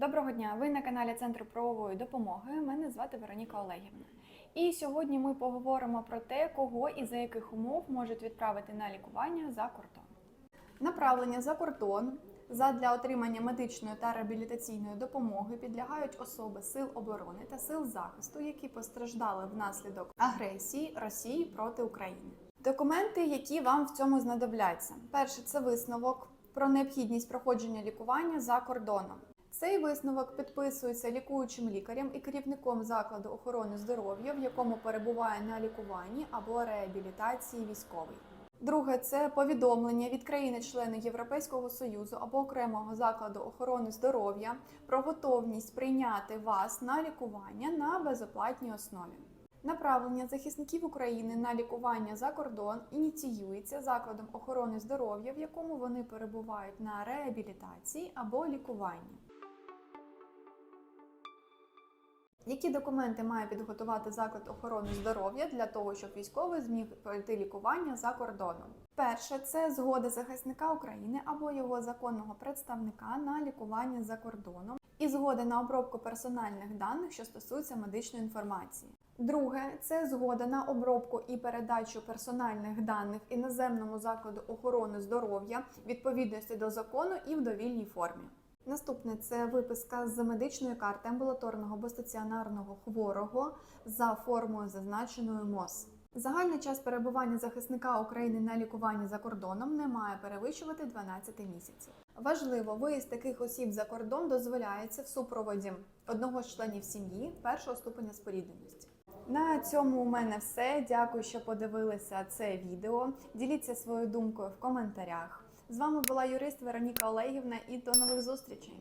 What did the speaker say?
Доброго дня! Ви на каналі Центру правової допомоги. Мене звати Вероніка Олегівна. І сьогодні ми поговоримо про те, кого і за яких умов можуть відправити на лікування за кордон. Направлення за кордон задля отримання медичної та реабілітаційної допомоги підлягають особи сил оборони та сил захисту, які постраждали внаслідок агресії Росії проти України. Документи, які вам в цьому знадобляться, перше це висновок про необхідність проходження лікування за кордоном. Цей висновок підписується лікуючим лікарем і керівником закладу охорони здоров'я, в якому перебуває на лікуванні або реабілітації військовий. Друге це повідомлення від країни-члени Європейського союзу або окремого закладу охорони здоров'я про готовність прийняти вас на лікування на безоплатній основі. Направлення захисників України на лікування за кордон ініціюється закладом охорони здоров'я, в якому вони перебувають на реабілітації або лікуванні. Які документи має підготувати заклад охорони здоров'я для того, щоб військовий зміг пройти лікування за кордоном? Перше це згода захисника України або його законного представника на лікування за кордоном і згода на обробку персональних даних, що стосуються медичної інформації. Друге це згода на обробку і передачу персональних даних іноземному закладу охорони здоров'я відповідності до закону і в довільній формі. Наступне це виписка з медичної карти амбулаторного або стаціонарного хворого за формою зазначеною МОЗ. Загальний час перебування захисника України на лікуванні за кордоном не має перевищувати 12 місяців. Важливо, виїзд таких осіб за кордон дозволяється в супроводі одного з членів сім'ї першого ступеня спорідненості. На цьому у мене все. Дякую, що подивилися це відео. Діліться своєю думкою в коментарях. З вами була юрист Вероніка Олегівна і до нових зустрічей.